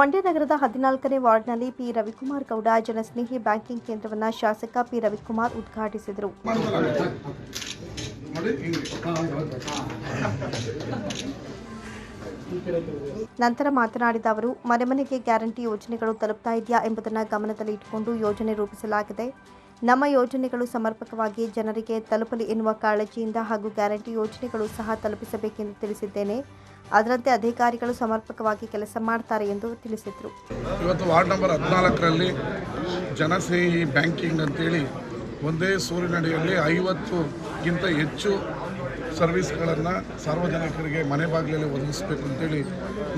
ಮಂಡ್ಯ ನಗರದ ಹದಿನಾಲ್ಕನೇ ವಾರ್ಡ್ನಲ್ಲಿ ಪಿ. ರವಿಕುಮಾರ್ ಗೌಡ ಜನಸ್ನೇಹಿ ಬ್ಯಾಂಕಿಂಗ್ ಕೇಂದ್ರವನ್ನು ಶಾಸಕ ಪಿ. ರವಿಕುಮಾರ್ ಉದ್ಘಾಟಿಸಿದರು. ನಂತರ ಮಾತನಾಡಿದ ಅವರು, ಮನೆ ಮನೆಗೆ ಗ್ಯಾರಂಟಿ ಯೋಜನೆಗಳು ತಲುಪ್ತಾ ಇದೆಯಾ ಎಂಬುದನ್ನು ಗಮನದಲ್ಲಿ ಇಟ್ಟುಕೊಂಡು ಯೋಜನೆ ರೂಪಿಸಲಾಗಿದೆ. ನಮ್ಮ ಯೋಜನೆಗಳು ಸಮರ್ಪಕವಾಗಿ ಜನರಿಗೆ ತಲುಪಲಿ ಎನ್ನುವ ಕಾಳಜಿಯಿಂದ ಹಾಗೂ ಗ್ಯಾರಂಟಿ ಯೋಜನೆಗಳು ಸಹ ತಲುಪಿಸಬೇಕೆಂದು ತಿಳಿಸಿದ್ದೇನೆ. ಅದರಂತೆ ಅಧಿಕಾರಿಗಳು ಸಮರ್ಪಕವಾಗಿ ಕೆಲಸ ಮಾಡ್ತಾರೆ ಎಂದು ತಿಳಿಸಿದರು. ಇವತ್ತು ವಾರ್ಡ್ ನಂಬರ್ ಹದಿನಾಲ್ಕರಲ್ಲಿ ಜನಸ್ನೇಹಿ ಬ್ಯಾಂಕಿಂಗ್ ಅಂತೇಳಿ ಒಂದೇ ಸೂರಿನಡಿಯಲ್ಲಿ ಐವತ್ತುಗಿಂತ ಹೆಚ್ಚು ಸರ್ವಿಸ್ಗಳನ್ನು ಸಾರ್ವಜನಿಕರಿಗೆ ಮನೆ ಬಾಗಿಲಲ್ಲಿ ಒದಗಿಸಬೇಕು ಅಂತೇಳಿ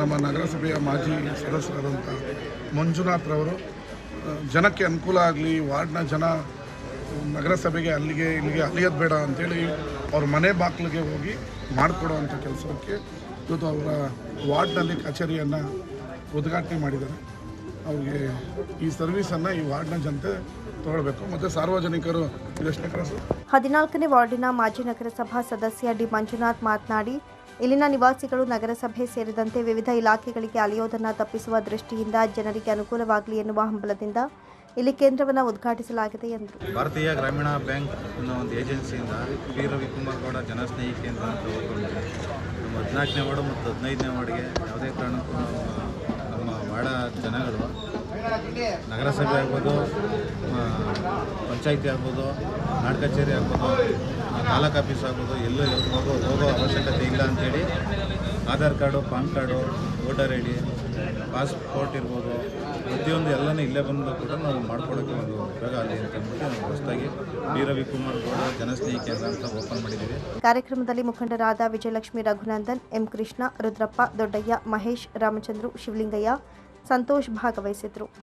ನಮ್ಮ ನಗರಸಭೆಯ ಮಾಜಿ ಸದಸ್ಯರಾದಂಥ ಮಂಜುನಾಥ್ರವರು ಜನಕ್ಕೆ ಅನುಕೂಲ ಆಗಲಿ, ವಾರ್ಡ್ನ ಜನ ನಗರಸಭೆಗೆ ಅಲ್ಲಿಗೆ ಇಲ್ಲಿಗೆ ಅಲಿಯೋದು ಬೇಡ ಅಂತೇಳಿ ಅವ್ರ ಮನೆ ಬಾಗಿಲಿಗೆ ಹೋಗಿ ಮಾಡಿಕೊಡುವಂಥ ಕೆಲಸಕ್ಕೆ ಇವತ್ತು ಅವರ ವಾರ್ಡ್ನಲ್ಲಿ ಕಚೇರಿಯನ್ನು ಉದ್ಘಾಟನೆ ಮಾಡಿದ್ದಾರೆ. ಅವ್ರಿಗೆ ಈ ಸರ್ವಿಸನ್ನು ಈ ವಾರ್ಡ್ನ ಜನತೆ ತಗೊಳ್ಬೇಕು. ಮತ್ತು ಸಾರ್ವಜನಿಕರು ಹದಿನಾಲ್ಕನೇ ವಾರ್ಡಿನ ಮಾಜಿ ನಗರಸಭಾ ಸದಸ್ಯ ಡಿ. ಮಂಜುನಾಥ್ ಮಾತನಾಡಿ, ಇಲ್ಲಿನ ನಿವಾಸಿಗಳು ನಗರಸಭೆ ಸೇರಿದಂತೆ ವಿವಿಧ ಇಲಾಖೆಗಳಿಗೆ ಅಲಿಯೋದನ್ನು ತಪ್ಪಿಸುವ ದೃಷ್ಟಿಯಿಂದ ಜನರಿಗೆ ಅನುಕೂಲವಾಗಲಿ ಎನ್ನುವ ಹಂಬಲದಿಂದ ಇಲ್ಲಿ ಕೇಂದ್ರವನ್ನು ಉದ್ಘಾಟಿಸಲಾಗಿದೆ ಎಂದರು ಭಾರತೀಯ ಗ್ರಾಮೀಣ ಬ್ಯಾಂಕ್ ಅನ್ನೋ ಒಂದು ಏಜೆನ್ಸಿಯಿಂದ ಪಿ ರವಿಕುಮಾರ್ ಗೌಡ ಜನಸ್ನೇಹಿ ಕೇಂದ್ರ ಅಂತ ಹೋಗ್ಕೊಂಡಿದೆ ನಮ್ಮ ಹದಿನಾಲ್ಕನೇ ವಾರ್ಡು ಮತ್ತು ಹದಿನೈದನೇ ವಾರ್ಡ್ಗೆ ಯಾವುದೇ ಕಾರಣಕ್ಕೂ ನಮ್ಮ ವಾರ್ಡ ಜನಗಳು, ನಗರಸಭೆ ಆಗ್ಬೋದು ಪಂಚಾಯಿತಿ ಆಗ್ಬೋದು, ನಾಡ್ ಕಚೇರಿ ಆಗ್ಬೋದು ತಾಲೂಕು ಆಫೀಸ್ ಆಗ್ಬೋದು, ಎಲ್ಲೂ ಹೋಗೋ ಹೋಗೋ ಅವಶ್ಯಕತೆ ಇಲ್ಲ ಅಂಥೇಳಿ Aadhaar card, PAN card, voter I D, passport ಇರ್ಬೋದು, ಪ್ರತಿಯೊಂದು ಎಲ್ಲನೂ ಇಲ್ಲೇ ಬಂದು ಕೂಡ ನಾವು ಮಾಡ್ಕೊಡೋಕ್ಕೆ ಒಂದು ಉಪಯೋಗ ಆಗಲಿ ಅಂತ ಅಂದ್ಬಿಟ್ಟು ನಾವು ಹೊಸದಾಗಿ ಬಿ ರವಿಕುಮಾರ್ ಗೌಡ ಜನಸ್ನೇಹಿ ಕೇಂದ್ರ ಅಂತ ಓಪನ್ ಮಾಡಿದ್ದೀವಿ. ಕಾರ್ಯಕ್ರಮದಲ್ಲಿ ಮುಖಂಡರಾದ ವಿಜಯಲಕ್ಷ್ಮಿ ರಘುನಂದನ್, ಎಂ ಕೃಷ್ಣ, ರುದ್ರಪ್ಪ, ದೊಡ್ಡಯ್ಯ, ಮಹೇಶ್, ರಾಮಚಂದ್ರು, ಶಿವಲಿಂಗಯ್ಯ ಸಂತೋಷ್ ಭಾಗವಹಿಸಿದ್ರು.